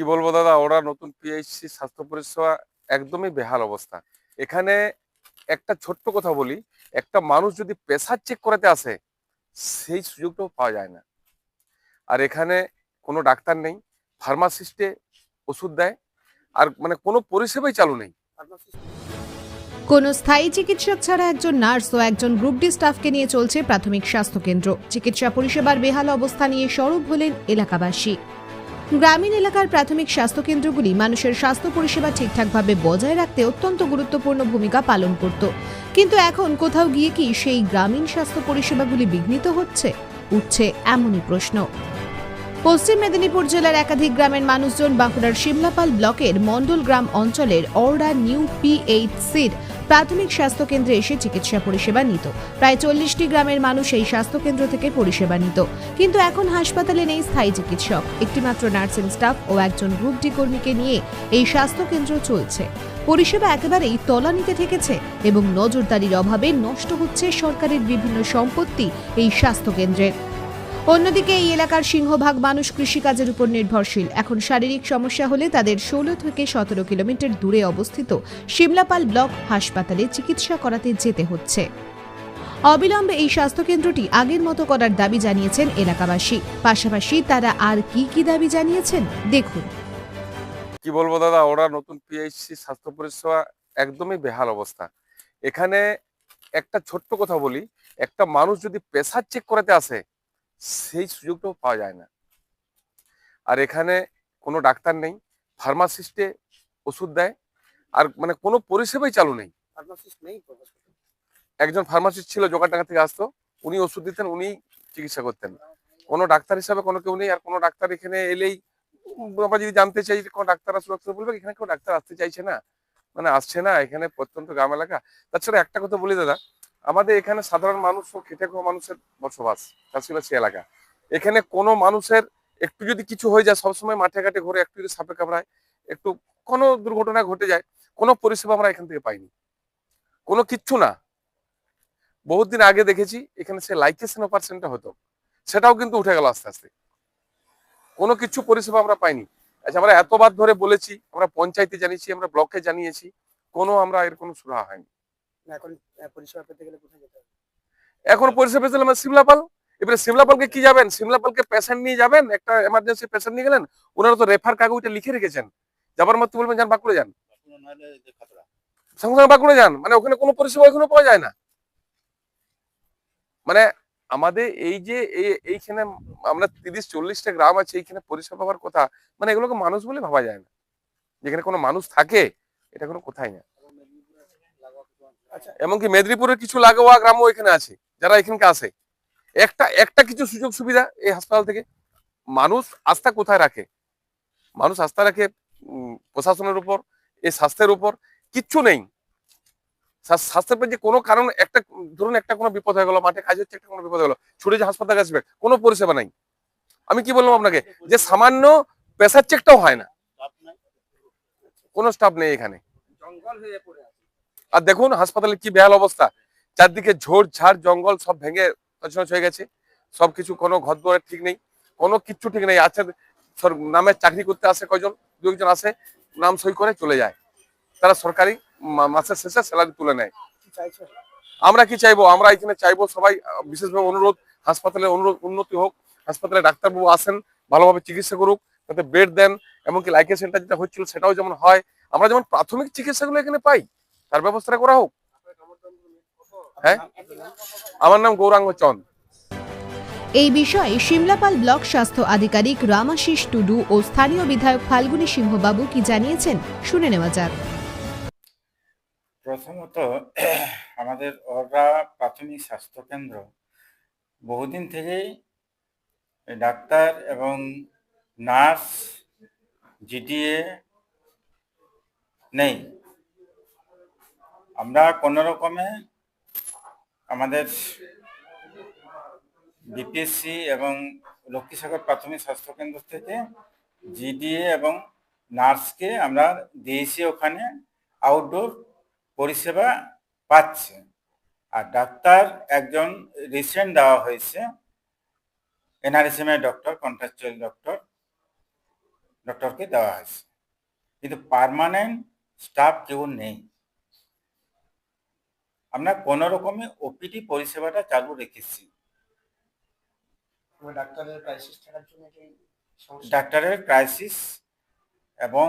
কি বলব দাদা? ওরা নতুন পিএইচসি স্বাস্থ্য পরিষেবা একদমই বেহাল অবস্থা। এখানে একটা ছোট্ট কথা বলি, একটা মানুষ যদি প্রেসার চেক করাতে আসে, সেই সুযোগটাও পাওয়া যায় না। আর এখানে কোনো ডাক্তার নেই ফার্মাসিস্টে ওষুধ দেয়, আর মানে কোনো পরিষেবাই চালু নেই। কোনো স্থায়ী চিকিৎসক ছাড়া একজন নার্স ও একজন গ্রুপ ডি স্টাফকে নিয়ে চলছে প্রাথমিক স্বাস্থ্যকেন্দ্র চিকিৎসা পরিষেবার বেহাল অবস্থা নিয়ে সরব হলেন এলাকাবাসী। গ্রামীণ এলাকার প্রাথমিক স্বাস্থ্যকেন্দ্রগুলি মানুষের স্বাস্থ্য পরিষেবা ঠিকঠাকভাবে বজায় রাখতে অত্যন্ত গুরুত্বপূর্ণ ভূমিকা পালন করত। কিন্তু এখন কোথাও গিয়ে কি সেই গ্রামীণ স্বাস্থ্য পরিষেবাগুলি বিঘ্নিত হচ্ছে? উঠছে এমনই প্রশ্ন। পশ্চিম মেদিনীপুর জেলার একাধিক গ্রামের মানুষজন বাঁকুড়ার শিমলাপাল ব্লকের মণ্ডল গ্রাম অঞ্চলের অর্ডা নিউ পিএইচ সির প্রাথমিক স্বাস্থ্যকেন্দ্রে এসে চিকিৎসা পরিষেবা নিত। প্রায় চল্লিশটি গ্রামের মানুষ এই স্বাস্থ্যকেন্দ্র থেকে পরিষেবা নিত। কিন্তু এখন হাসপাতালে নেই স্থায়ী চিকিৎসক। একটিমাত্র নার্সিং স্টাফ ও একজন গ্রুপ ডি কর্মীকে নিয়ে এই স্বাস্থ্যকেন্দ্র চলছে। পরিষেবা একেবারেই তলানিতে ঠেকেছে এবং নজরদারির অভাবে নষ্ট হচ্ছে সরকারের বিভিন্ন সম্পত্তি এই স্বাস্থ্যকেন্দ্রের অন্যদিকে এই এলাকার সিংহভাগ মানুষ কৃষিকাজের উপর নির্ভরশীল। এখন শারীরিক সমস্যা হলে তাদের ষোলো থেকে সতেরো কিলোমিটার দূরে অবস্থিত শিমলাপাল ব্লক হাসপাতালে চিকিৎসা করাতে যেতে হচ্ছে। অবিলম্বে এই স্বাস্থ্যকেন্দ্রটি আগের মতো করার দাবি জানিয়েছেন এলাকাবাসী। পাশাপাশি তারা আর কি কি দাবি জানিয়েছেন দেখুন। কি বলব দাদা, ওরা নতুন পিএইচসি স্বাস্থ্য পরিষেবা একদমই বেহাল অবস্থা। এখানে একটা ছোট্ট কথা বলি, একটা মানুষ যদি প্রেসার চেক করাতে আসে সেই সুযোগটাও পাওয়া যায় না। আর এখানে কোনো ডাক্তার নেই ফার্মাসিস্টে ওষুধ দেয় আর মানে কোনো পরিষেবাই চালু নেই? একজন ফার্মাসিস্ট ছিল জোগাড়ডাঙ্গা থেকে আসতো উনি ওষুধ দিতেন উনি চিকিৎসা করতেন। কোনো ডাক্তার হিসাবে কোনো কেউ নেই আর কোনো ডাক্তার এখানে এলেই আমরা যদি জানতে চাই যে কোনো ডাক্তার আসলে ডাক্তার বলবে এখানে কেউ ডাক্তার আসতে চাইছে না। মানে আসছে না এখানে প্রত্যন্ত গ্রাম এলাকা। তাছাড়া একটা কথা বলি দাদা আমাদের এখানে সাধারণ মানুষ ও খেটে খাওয়া মানুষের বসবাস, চাষিবাসী এলাকা। এখানে কোনো মানুষের একটু যদি কিছু হয়ে যায়, সবসময় মাঠে ঘাটে ঘুরে, একটু যদি সাপে কামড়ায়, একটু কোনো দুর্ঘটনা ঘটে যায়, কোনো পরিষেবা আমরা এখান থেকে পাইনি। কোনো কিচ্ছু না। বহুত দিন আগে দেখেছি, এখানে সে লাইকেশন অপারেশনটা হতো। সেটাও কিন্তু উঠে গেল আস্তে আস্তে। কোনো কিছু পরিষেবা আমরা পাইনি। আচ্ছা আমরা এতবার ধরে বলেছি, আমরা পঞ্চায়েতে জানিয়েছি, আমরা ব্লকে জানিয়েছি, কোনো আমরা এর কোনো সুরাহা হয়নি। এখন পরিষেবা পেতে গেলে কোথায় যেতে হবে? এখন পরিষেবা পেয়েছিলাম আমরা সিমলাপাল এবারে সিমলাপালকে কি যাবেন? সিমলাপালকে পেশেন্ট নিয়ে যাবেন? একটা এমার্জেন্সি পেশেন্ট নিয়ে গেলেন? ওনারা তো রেফার কাগজটা লিখে রেখেছেন। যাবার মাত্র বলবেন যান বাঁকুড়ে যান। সঙ্গে সঙ্গে বাঁকুড়ে যান। মানে ওখানে কোনো পরিষেবা এখনও পাওয়া যায় না। মানে আমাদের এই যে এইখানে আমরা তিরিশ চল্লিশটা গ্রাম আছে এইখানে পরিষেবা পাওয়ার কথা মানে এগুলোকে মানুষ বলে ভাবা যায় না। যেখানে কোনো মানুষ থাকে এটা কোনো কোথায় না। এমনকি মেদিনীপুরের কিছু লাগোয়া গ্রামও এখানে আছে, যারা এখানকে আসে। একটা একটা কিছু সুযোগ সুবিধা এই হাসপাতাল থেকে, মানুষ আস্থা কোথায় রাখে? মানুষ আস্থা রাখে প্রশাসনের উপর এই স্বাস্থ্যের উপর, কিচ্ছু নেই। স্বাস্থ্যের যে কোনো কারণ, একটা, ধরুন একটা কোনো বিপদ হয়ে গেল, মাঠে কাজ হচ্ছে, একটা কোনো বিপদ হয়ে গেল, ছুটে যে হাসপাতাল আসবে, কোনো পরিষেবা নাই। আমি কি বললাম আপনাকে? যে সামান্য প্রেসার চেকটাও হয় না। কোনো স্টাফ নেই এখানে। জঙ্গল হয়ে পড়ে আর দেখুন, হাসপাতালের কি বেহাল অবস্থা। চারদিকে ঝোড় ঝাড়, জঙ্গল সব ভেঙে তছনছ হয়ে গেছে। সবকিছু কোনো ঘর দুয়ারের ঠিক নেই। কোনো কিচ্ছু ঠিক নেই। আছে নামে চাকরি করতে আসে কয়জন? দু একজন আসে, নাম সই করে চলে যায়। তারা সরকারি মাসের শেষে স্যালারি তুলে নেয়। আমরা কি চাইব? আমরা এখানে চাইব সবাই, বিশেষভাবে অনুরোধ, হাসপাতালে অনুরোধ, উন্নতি হোক। হাসপাতালে ডাক্তারবাবু আসেন, ভালোভাবে চিকিৎসা করুক, তাতে বেড দেন, এমনকি লাইকে সেন্টার যেটা হচ্ছিল সেটাও যেমন হয়। আমরা যেমন প্রাথমিক চিকিৎসাগুলো এখানে পাই। তার ব্যবস্থাটা করা হোক। হ্যাঁ? আমার নাম গৌরাঙ্গ চন্দ। এই বিষয়ে সিমলাপাল ব্লক স্বাস্থ্য আধিকারিক রামাশিস টুডু ও স্থানীয় বিধায়ক ফাল্গুনী সিংহবাবু কি জানিয়েছেন শুনে নেওয়া যাক। প্রথমত আমাদের অররা প্রাথমিক স্বাস্থ্যকেন্দ্র বহুদিন থেকেই ডাক্তার এবং নার্স জিডিএ নেই। আমরা কোনো রকমে আমাদের বিপিএসসি এবং লক্ষ্মীসাগর প্রাথমিক স্বাস্থ্যকেন্দ্র থেকে জিডিএ এবং নার্সকে আমরা দিয়েছি ওখানে আউটডোর পরিষেবা পাচ্ছে। আর ডাক্তার একজন রিসেন্ট দেওয়া হয়েছে এনআরএসএম এর ডক্টর কন্ট্রাকচুয়াল ডক্টর ডক্টরকে দেওয়া হয়েছে। কিন্তু পার্মানেন্ট স্টাফ কেউ নেই। আমরা কোনো রকমে ওপিডি পরিষেবাটা চালু রেখেছি। ডাক্তারের ক্রাইসিস এবং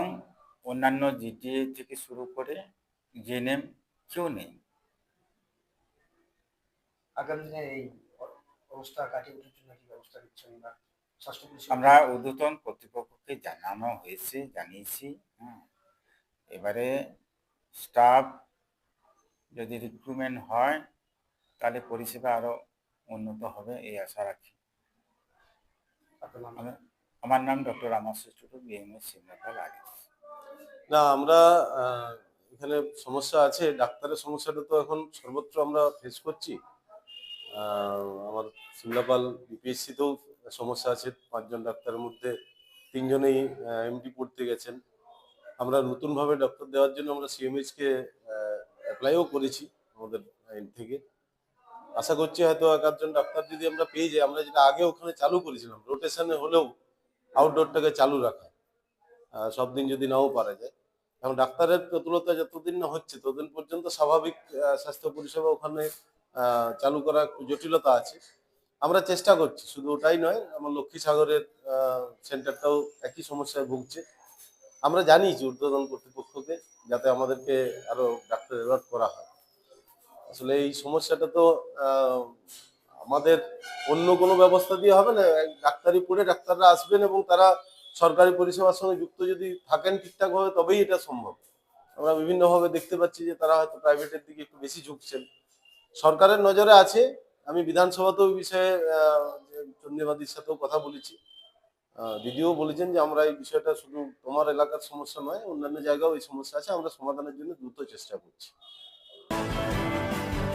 অন্যান্য জিটিএ থেকে শুরু করে জেএনএম কেউ নেই। আগামী দিনে এই অবস্থা কাটিয়ে ওঠার জন্য কি ব্যবস্থা নিচ্ছেন বা স্বাস্থ্য আমরা ঊর্ধ্বতন কর্তৃপক্ষকে জানানো হয়েছে জানিয়েছি হ্যাঁ। এবারে স্টাফ যদি রিক্রুটমেন্ট হয় তাহলে পরিষেবা আরও উন্নত হবে এই আশা রাখি। আমার নাম ডক্টর রামাশ্রী টুটু বিএমএস সিমনাপাল আগে। না আমরা এখানে সমস্যা আছে ডাক্তারের সমস্যাটা তো এখন সর্বত্র আমরা ফেস করছি। আমার সিমলাপাল বিপিএসসিতেও সমস্যা আছে পাঁচজন ডাক্তারের মধ্যে তিনজনেই এমডি পড়তে গেছেন। আমরা নতুনভাবে ডক্টর দেওয়ার জন্য আমরা সিএমএইচ কে অ্যাপ্লাইও করেছি আমাদের end থেকে। আশা করছি হয়তো এক আধজন ডাক্তার যদি আমরা পেয়ে যাই, আমরা যেটা আগে ওখানে চালু করেছিলাম রোটেশনে হলেও আউটডোরটাকে চালু রাখা সব দিন যদি নাও পারা যায়। এবং ডাক্তারের প্রতুলতা যতদিন না হচ্ছে, ততদিন পর্যন্ত স্বাভাবিক স্বাস্থ্য পরিষেবা ওখানে চালু করা একটু জটিলতা আছে। আমরা চেষ্টা করছি, শুধু ওটাই নয়, আমার লক্ষ্মী সাগরের সেন্টারটাও একই সমস্যায় ভুগছে। আমরা জানিয়েছি ঊর্ধ্বতন কর্তৃপক্ষকে, যাতে আমাদেরকে আরও অ্যালট করা হয়। আসলে এই সমস্যাটা তো আমাদের অন্য কোনো ব্যবস্থা দিয়ে হবে না। ডাক্তারি পড়ে ডাক্তাররা আসবেন এবং তারা সরকারি পরিষেবার সঙ্গে যুক্ত যদি থাকেন ঠিকঠাকভাবে, তবেই এটা সম্ভব। আমরা বিভিন্নভাবে দেখতে পাচ্ছি যে তারা হয়তো প্রাইভেটের দিকে একটু বেশি ঝুঁকছেন। সরকারের নজরে আছে। আমি বিধানসভাতেও বিষয়ে যে সাথেও কথা বলেছি। দিদিও বলেছেন যে আমরা এই বিষয়টা শুধু তোমার এলাকার সমস্যা নয়, অন্যান্য জায়গাও এই সমস্যা আছে, আমরা সমাধানের জন্য দ্রুত চেষ্টা করছি।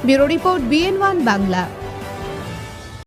Bureau report BN one Bangla.